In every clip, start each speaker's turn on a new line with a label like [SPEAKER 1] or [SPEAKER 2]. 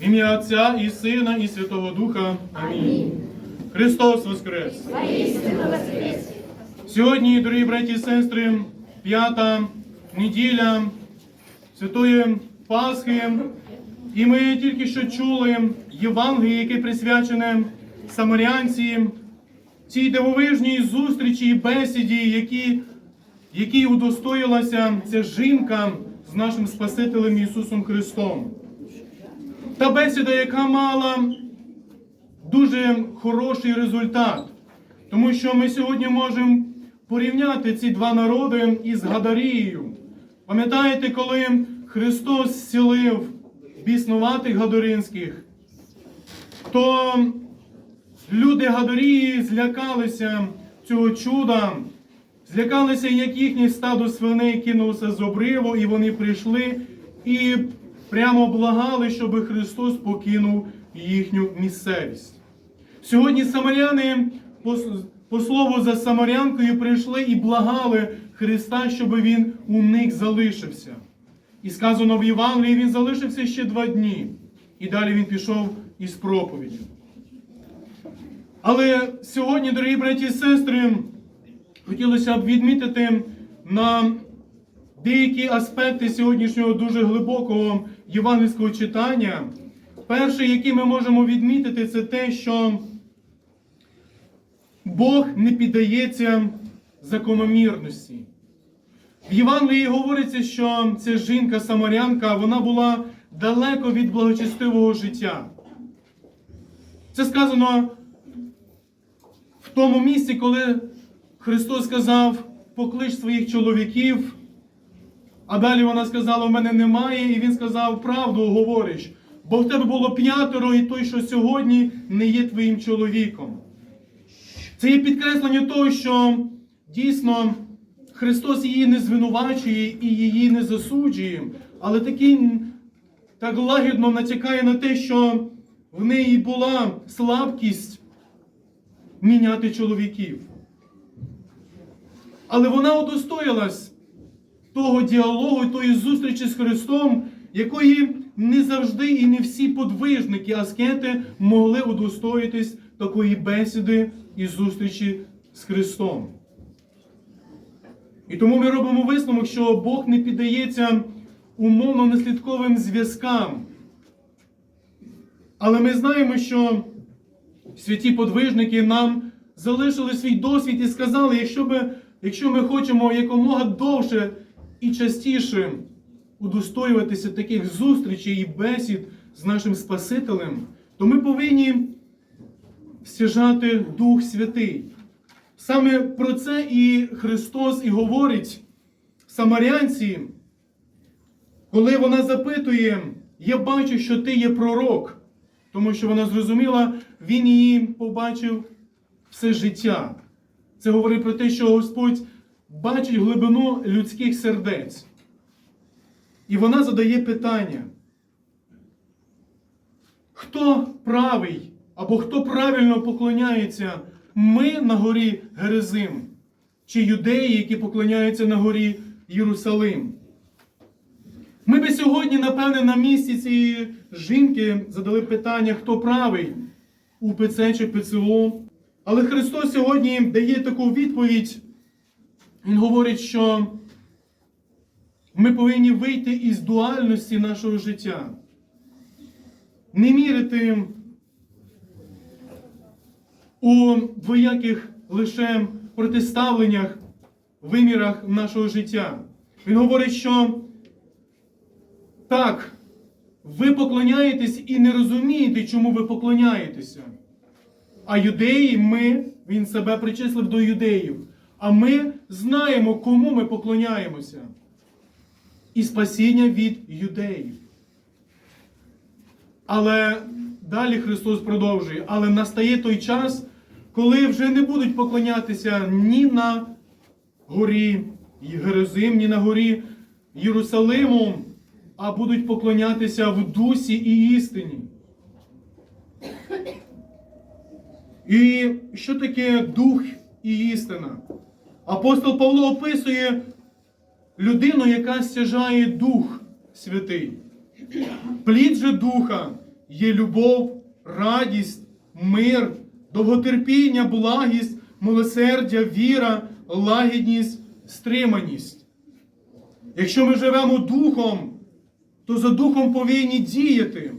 [SPEAKER 1] В ім'я Отця і Сина, і Святого Духа.
[SPEAKER 2] Амінь.
[SPEAKER 1] Христос Воскрес!
[SPEAKER 2] Воскрес!
[SPEAKER 1] Сьогодні, дорогі браті і сестри, п'ята неділя Святої Пасхи. І ми тільки що чули Євангеліє, яке присвячене Самарянці, цій дивовижній зустрічі і бесіді, які, якій удостоїлася ця жінка з нашим Спасителем Ісусом Христом. Та бесіда, яка мала дуже хороший результат. Тому що ми сьогодні можемо порівняти ці два народи із Гадарією. Пам'ятаєте, коли Христос зцілив біснуватих гадоринських, то люди Гадорії злякалися цього чуда, злякалися, як їхнє стадо свиней кинулося з обриву, і вони прийшли і прямо благали, щоб Христос покинув їхню місцевість. Сьогодні самаряни по, слову за самарянкою прийшли і благали Христа, щоб він у них залишився. І сказано в Євангелії, він залишився ще два дні. І далі він пішов із проповіддю. Але сьогодні, дорогі браті і сестри, хотілося б відмітити на деякі аспекти сьогоднішнього дуже глибокого євангельського читання. Перший, який ми можемо відмітити, це те, що Бог не піддається закономірності. В Євангелії говориться, що ця жінка-самарянка вона була далеко від благочестивого життя. Це сказано в тому місці, коли Христос сказав, поклич своїх чоловіків, а далі вона сказала, у мене немає, і він сказав, правду говориш, бо в тебе було п'ятеро, і той, що сьогодні не є твоїм чоловіком. Це є підкреслення того, що дійсно Христос її не звинувачує і її не засуджує, але такий так лагідно натякає на те, що в неї була слабкість міняти чоловіків. Але вона удостоїлась того діалогу, тої зустрічі з Христом, якої не завжди і не всі подвижники, аскети могли удостоїтись такої бесіди і зустрічі з Христом. І тому ми робимо висновок, що Бог не піддається умовно наслідковим зв'язкам. Але ми знаємо, що святі подвижники нам залишили свій досвід і сказали, якщо, би, якщо ми хочемо якомога довше і частіше удостоюватися таких зустрічей і бесід з нашим Спасителем, то ми повинні стяжати Дух Святий. Саме про це і Христос і говорить Самарянці, коли вона запитує, я бачу, що ти є пророк, тому що вона зрозуміла, він її побачив все життя. Це говорить про те, що Господь бачить глибину людських сердець. І вона задає питання: хто правий або хто правильно поклоняється? Ми на горі Герезим, чи юдеї, які поклоняються на горі Єрусалим. Ми би сьогодні, напевне, на місці цієї жінки задали питання, хто правий у ПЦ чи ПЦО. Але Христос сьогодні дає таку відповідь. Він говорить, що ми повинні вийти із дуальності нашого життя, не мірити у двояких лише протиставленнях, вимірах нашого життя. Він говорить, що так, ви поклоняєтесь і не розумієте, чому ви поклоняєтеся. А юдеї, ми, він себе причислив до юдеїв. А ми знаємо, кому ми поклоняємося. І спасіння від юдеїв. Але далі Христос продовжує. Але настає той час, коли вже не будуть поклонятися ні на горі Герозим, ні на горі Єрусалиму, а будуть поклонятися в дусі і істині. І що таке дух і істина? Апостол Павло описує людину, яка стяжає Дух Святий. Плід же Духа є любов, радість, мир, довготерпіння, благість, милосердя, віра, лагідність, стриманість. Якщо ми живемо духом, то за духом повинні діяти.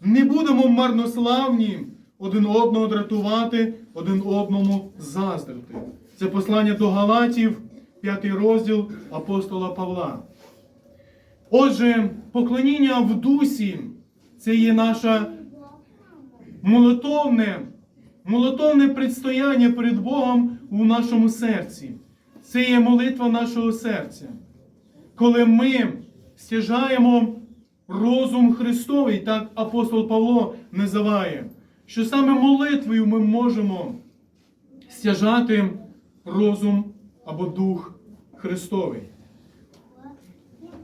[SPEAKER 1] Не будемо марнославні один одного дратувати, один одному заздрити. Це послання до Галатів, п'ятий розділ апостола Павла. Отже, поклоніння в дусі це є наше молитовне, молитовне предстояння перед Богом у нашому серці. Це є молитва нашого серця. Коли ми стяжаємо розум Христовий, так апостол Павло називає, що саме молитвою ми можемо стяжати розум або дух Христовий.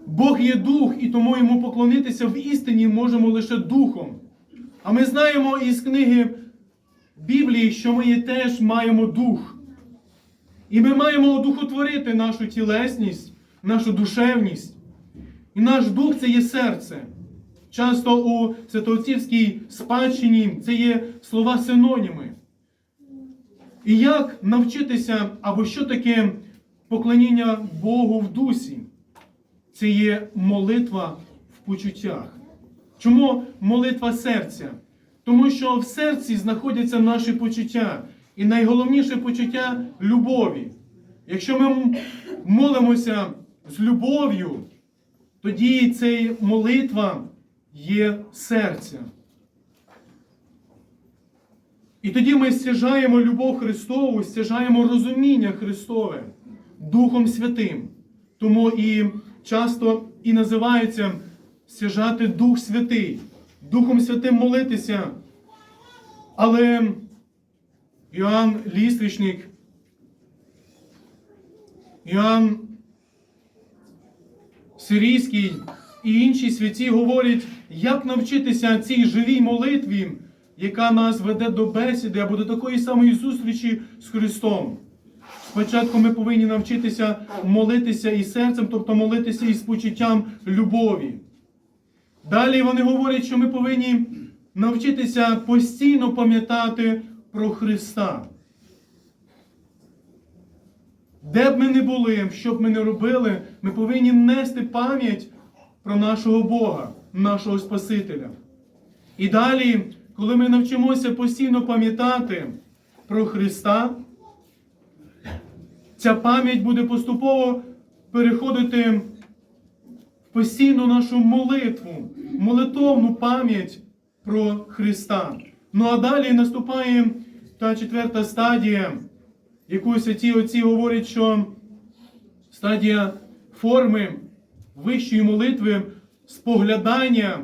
[SPEAKER 1] Бог є дух, і тому йому поклонитися в істині можемо лише духом. А ми знаємо із книги Біблії, що ми теж маємо дух. І ми маємо одухотворити нашу тілесність, нашу душевність. І наш дух це є серце. Часто у святоотцівській спадщині це є слова синоніми. І як навчитися, або що таке поклоніння Богу в дусі? Це є молитва в почуттях. Чому молитва серця? Тому що в серці знаходяться наші почуття. І найголовніше почуття любові. Якщо ми молимося з любов'ю, тоді ця молитва є серця. І тоді ми стяжаємо любов Христову, стяжаємо розуміння Христове Духом Святим. Тому і часто і називається стяжати Дух Святий, Духом Святим молитися. Але Іоанн Лістричник, Іоанн Сирійський і інші святі говорять, як навчитися цій живій молитві, яка нас веде до бесіди або до такої самої зустрічі з Христом. Спочатку ми повинні навчитися молитися і серцем, тобто молитися із почуттям любові. Далі вони говорять, що ми повинні навчитися постійно пам'ятати про Христа. Де б ми не були, що б ми не робили, ми повинні нести пам'ять про нашого Бога, нашого Спасителя. І далі, коли ми навчимося постійно пам'ятати про Христа, ця пам'ять буде поступово переходити в постійну нашу молитву, молитовну пам'ять про Христа. Ну а далі наступає та четверта стадія, яку святі отці говорять, що стадія форми вищої молитви споглядання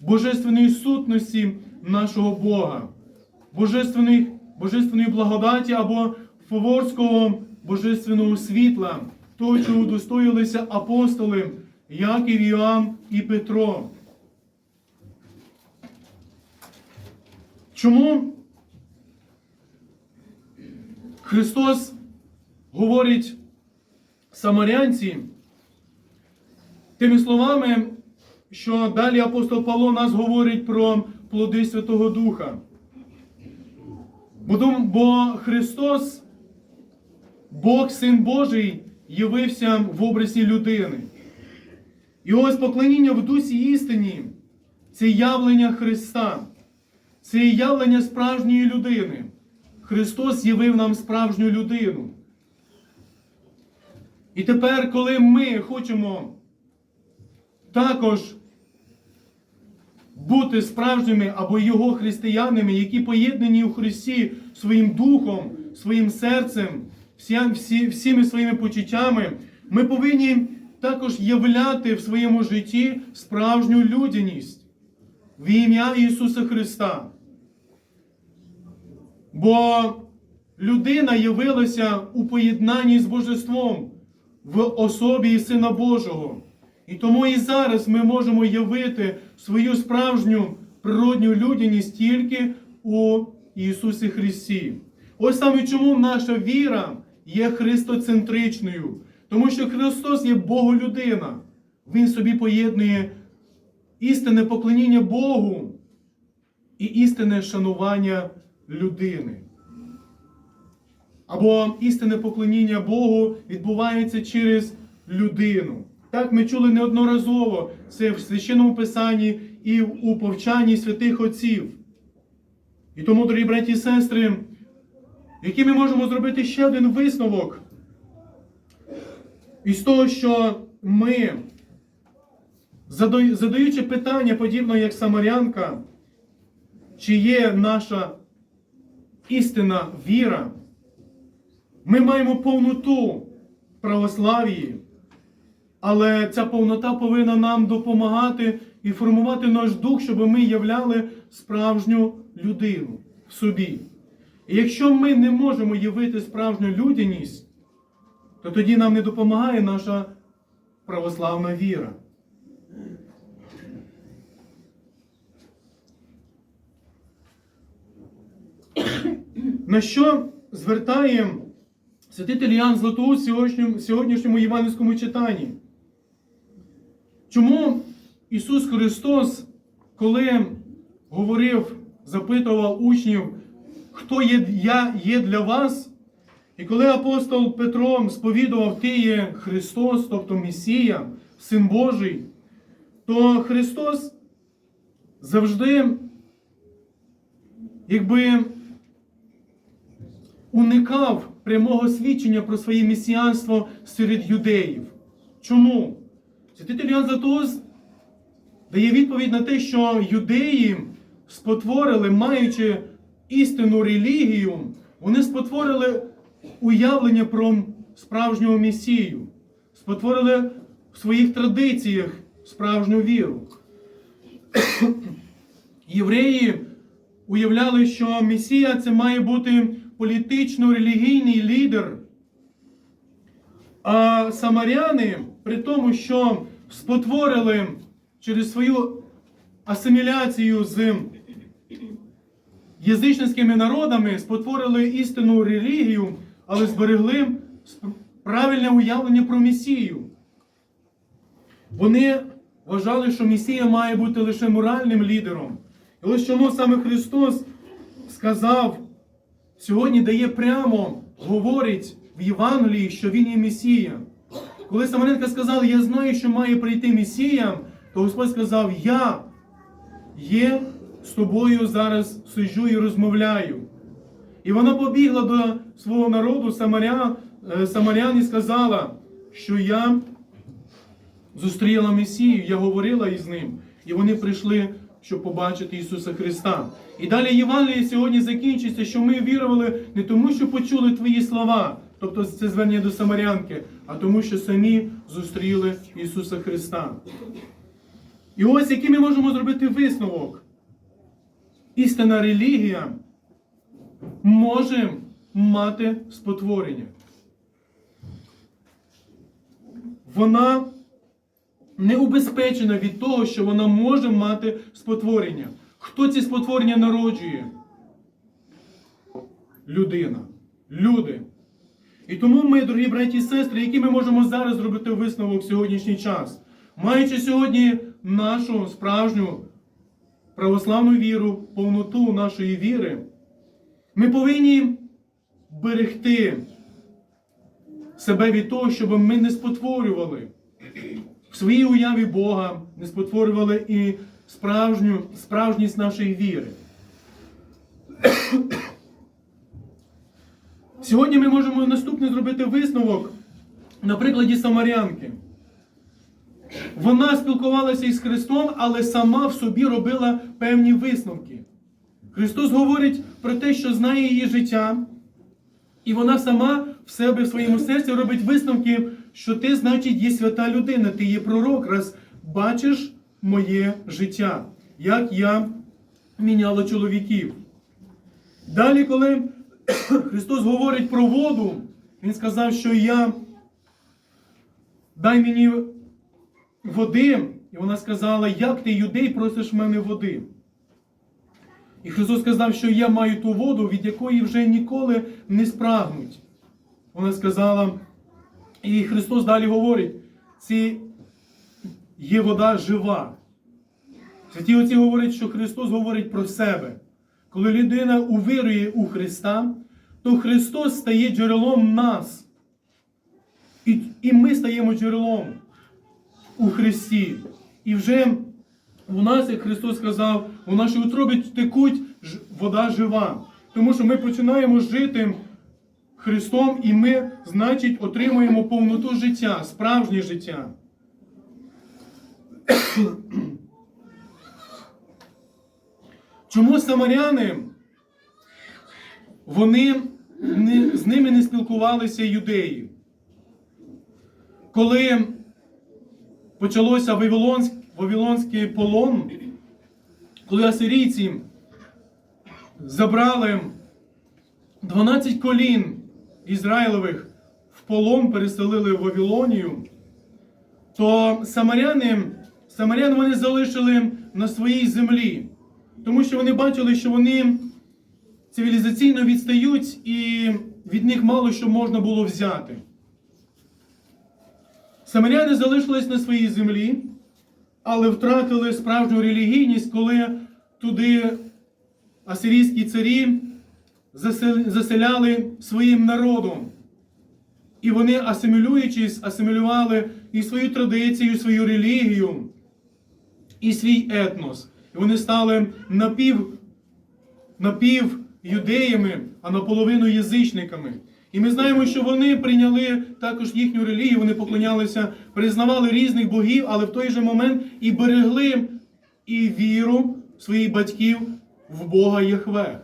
[SPEAKER 1] божественної сутності нашого Бога, божественної, божественної благодаті або фаворського божественного світла, того, чого удостоїлися апостоли Яків, Іоанн і Петро. Чому Христос говорить самарянці тими словами, що далі апостол Павло нас говорить про плоди Святого Духа. Бо Христос, Бог Син Божий, явився в образі людини. І ось поклоніння в дусі істині це явлення Христа, це явлення справжньої людини. Христос явив нам справжню людину. І тепер, коли ми хочемо також бути справжніми або його християнами, які поєднані у Христі своїм духом, своїм серцем, всі, всі, всіми своїми почуттями, ми повинні також являти в своєму житті справжню людяність в ім'я Ісуса Христа. Бо людина явилася у поєднанні з Божеством в особі Сина Божого. І тому і зараз ми можемо явити свою справжню природню людяність тільки у Ісусі Христі. Ось саме чому наша віра є христоцентричною. Тому що Христос є Боголюдина. Він собі поєднує істинне поклоніння Богу і істинне шанування людини. Або істинне поклоніння Богу відбувається через людину. Так ми чули неодноразово це в священному писанні і у повчанні святих отців. І тому, дорогі браті і сестри, який ми можемо зробити ще один висновок із того, що ми, задаючи питання, подібно як Самарянка, чи є наша істинна віра, ми маємо повноту православії, але ця повнота повинна нам допомагати і формувати наш дух, щоб ми являли справжню людину в собі. І якщо ми не можемо явити справжню людяність, то тоді нам не допомагає наша православна віра. На що звертає святитель Іоанн Златоуст в сьогоднішньому євангельському читанні? Чому Ісус Христос, коли говорив, запитував учнів, хто є, я є для вас? І коли апостол Петро сповідував, ти є Христос, тобто Месія, Син Божий, то Христос завжди якби уникав прямого свідчення про своє месіанство серед юдеїв. Чому? Святитель Іоанн Златоуст дає відповідь на те, що юдеї спотворили, маючи істинну релігію, вони спотворили уявлення про справжнього Месію, спотворили в своїх традиціях справжню віру. Євреї уявляли, що Месія це має бути політично-релігійний лідер. А самаряни, при тому, що спотворили через свою асиміляцію з язичницькими народами, спотворили істинну релігію, але зберегли правильне уявлення про Месію. Вони вважали, що Месія має бути лише моральним лідером. І ось чому саме Христос сказав, сьогодні дає прямо, говорить в Євангелії, що Він є Месія. Коли Самаренка сказала, я знаю, що має прийти Месія, то Господь сказав, я є з тобою зараз сиджу і розмовляю. І вона побігла до свого народу, Самаря, е, Самарян, і сказала, що я зустріла Месію, я говорила із ним, і вони прийшли, щоб побачити Ісуса Христа. І далі Євангеліє сьогодні закінчиться, що ми вірували не тому, що почули Твої слова, тобто це звернення до Самарянки, а тому, що самі зустріли Ісуса Христа. І ось який ми можемо зробити висновок. Істинна релігія може мати спотворення. Вона не убезпечена від того, що вона може мати спотворення. Хто ці спотворення народжує? Людина. Люди. І тому ми, дорогі браті і сестри, які ми можемо зараз зробити висновок в сьогоднішній час, маючи сьогодні нашу справжню православну віру, повноту нашої віри, ми повинні берегти себе від того, щоб ми не спотворювали в своїй уяві Бога, не спотворювали і справжню, справжність нашої віри. Сьогодні ми можемо наступне зробити висновок на прикладі Самарянки. Вона спілкувалася із Христом, але сама в собі робила певні висновки. Христос говорить про те, що знає її життя, і вона сама в себе в своєму серці робить висновки, що ти, значить, є свята людина, ти є пророк, раз бачиш моє життя, як я міняла чоловіків. Далі, коли Христос говорить про воду, Він сказав, що я дай мені води, і вона сказала, як ти, юдей, просиш в мене води. І Христос сказав, що я маю ту воду, від якої вже ніколи не спрагнуть. Вона сказала, і Христос далі говорить, це є вода жива. Святі отці говорять, що Христос говорить про себе. Коли людина увірує у Христа, то Христос стає джерелом нас. І, і ми стаємо джерелом у Христі. І вже у нас, як Христос сказав, у нашій утробі текуть вода жива. Тому що ми починаємо жити Христом, і ми, значить, отримуємо повноту життя, справжнє життя. Чому самаряни вони не, з ними не спілкувалися юдеї? Коли почалося Вавилонськ, Вавилонський полон, коли асирійці забрали 12 колін Ізраїлевих в полон, переселили в Вавилонію, то самаряни, самарян вони залишили на своїй землі, тому що вони бачили, що вони цивілізаційно відстають і від них мало що можна було взяти. Самаряни залишились на своїй землі, але втратили справжню релігійність, коли туди асирійські царі заселяли своїм народом. І вони, асимілюючись, асимілювали і свою традицію, і свою релігію, і свій етнос. І вони стали напів, напів юдеями, а наполовину язичниками. І ми знаємо, що вони прийняли також їхню релігію, вони поклонялися, признавали різних богів, але в той же момент і берегли і віру своїх батьків в Бога Єхве.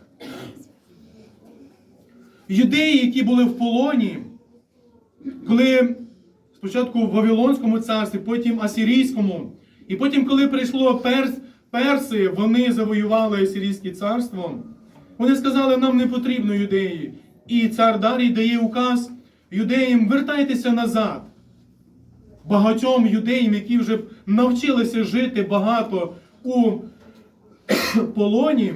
[SPEAKER 1] Юдеї, які були в полоні, коли спочатку в Вавилонському царстві, потім Асирійському, і потім, коли прийшло перс, перси, вони завоювали Асирійське царство, вони сказали, нам не потрібно юдеї. І цар Дарій дає указ юдеям, вертайтеся назад. Багатьом юдеям, які вже навчилися жити багато у полоні,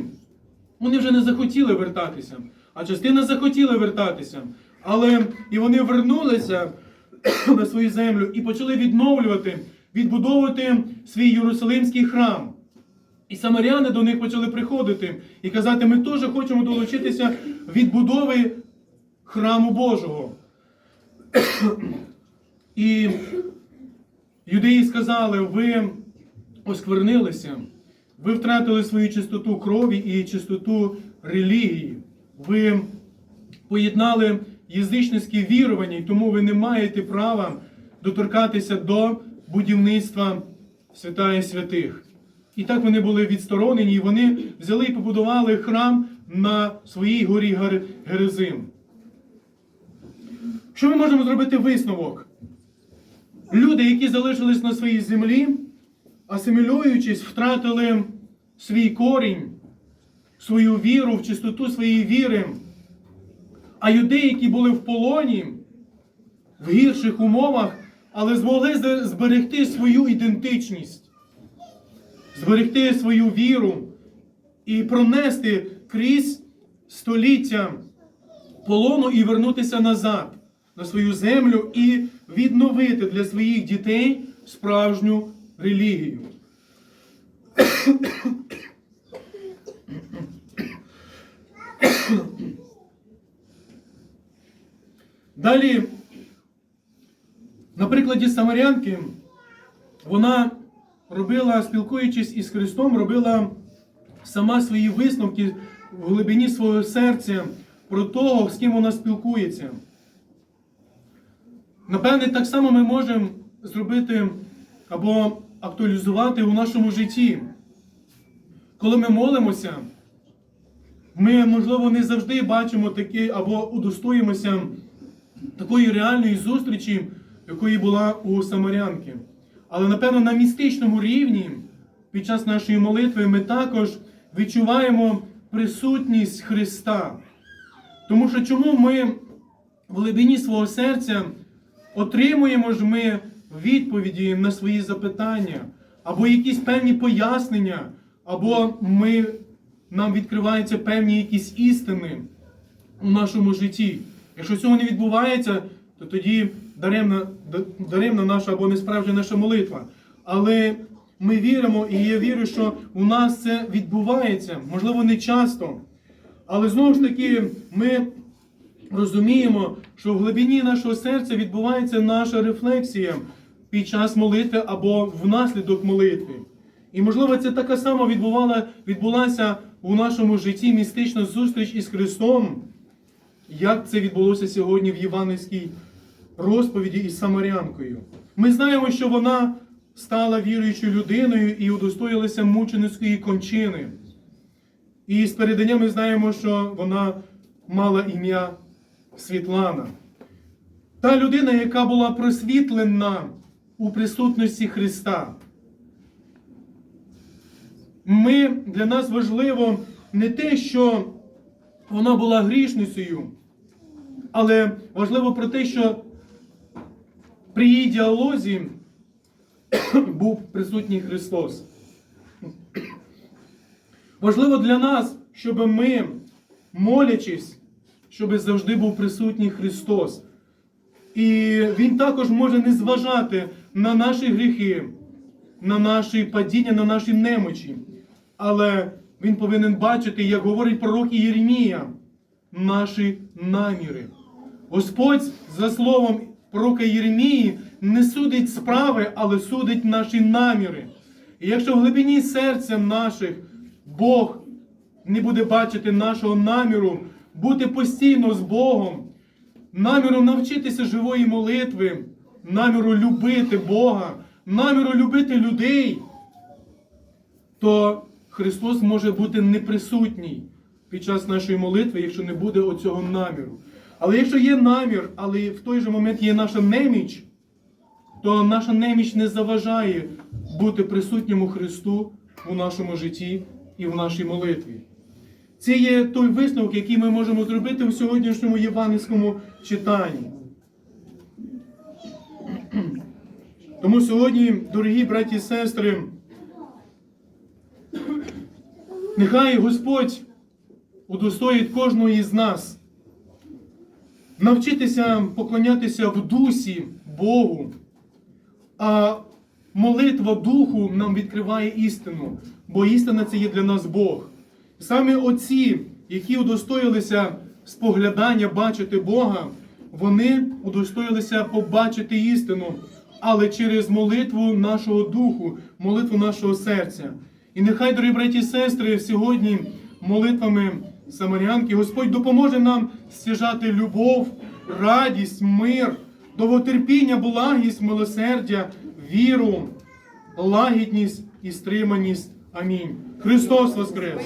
[SPEAKER 1] вони вже не захотіли вертатися. А частина захотіла вертатися. Але і вони вернулися на свою землю і почали відновлювати, відбудовувати свій Єрусалимський храм. І самаряни до них почали приходити і казати, ми теж хочемо долучитися відбудови храму Божого. І юдеї сказали, ви осквернилися, ви втратили свою чистоту крові і чистоту релігії. Ви поєднали язичницькі вірування, і тому ви не маєте права доторкатися до будівництва святая святих. І так вони були відсторонені, і вони взяли і побудували храм на своїй горі Герезим. Що ми можемо зробити висновок? Люди, які залишились на своїй землі, асимілюючись, втратили свій корінь, свою віру, в чистоту своєї віри. А юдеї, які були в полоні, в гірших умовах, але змогли зберегти свою ідентичність, зберегти свою віру і пронести крізь століття полону і вернутися назад на свою землю і відновити для своїх дітей справжню релігію. Далі, на прикладі Самарянки, вона робила, спілкуючись із Христом, робила сама свої висновки в глибині свого серця про того, з ким вона спілкується. Напевне, так само ми можемо зробити або актуалізувати у нашому житті. Коли ми молимося, ми, можливо, не завжди бачимо такі або удостоїмося такої реальної зустрічі, якої була у Самарянки. Але, напевно, на містичному рівні під час нашої молитви ми також відчуваємо присутність Христа. Тому що чому ми в глибині свого серця отримуємо ж ми відповіді на свої запитання, або якісь певні пояснення, або ми, нам відкриваються певні якісь істини у нашому житті. Якщо цього не відбувається, то тоді даремна, даремна наша або несправжня наша молитва. Але ми віримо, і я вірю, що у нас це відбувається, можливо, не часто. Але знову ж таки, ми розуміємо, що в глибині нашого серця відбувається наша рефлексія під час молитви або внаслідок молитви. І, можливо, це така сама відбувала, відбулася у нашому житті містична зустріч із Христом, як це відбулося сьогодні в Євангельській розповіді із Самарянкою. Ми знаємо, що вона стала віруючою людиною і удостоїлася мученицької кончини. І з передання ми знаємо, що вона мала ім'я Світлана. Та людина, яка була просвітлена у присутності Христа. Ми, для нас важливо не те, що вона була грішницею, але важливо про те, що при її діалозі був присутній Христос. Важливо для нас, щоб ми, молячись, щоб завжди був присутній Христос. І Він також може не зважати на наші гріхи, на наші падіння, на наші немочі. Але Він повинен бачити, як говорить пророк Єремія, наші наміри. Господь, за словом пророка Єремії, не судить справи, але судить наші наміри. І якщо в глибині серця наших Бог не буде бачити нашого наміру, бути постійно з Богом, наміру навчитися живої молитви, наміру любити Бога, наміру любити людей, то Христос може бути неприсутній під час нашої молитви, якщо не буде оцього наміру. Але якщо є намір, але в той же момент є наша неміч, то наша неміч не заважає бути присутньому Христу у нашому житті і в нашій молитві. Це є той висновок, який ми можемо зробити у сьогоднішньому євангельському читанні. Тому сьогодні, дорогі браті і сестри, нехай Господь удостоїть кожного із нас навчитися поклонятися в дусі Богу, а молитва Духу нам відкриває істину, бо істина це є для нас Бог. Саме оці, які удостоїлися споглядання бачити Бога, вони удостоїлися побачити істину, але через молитву нашого духу, молитву нашого серця. І нехай, дорогі браті і сестри, сьогодні молитвами Самарянки Господь допоможе нам стяжати любов, радість, мир, довготерпіння, благість, милосердя, віру, лагідність і стриманість. Амінь. Христос Воскрес!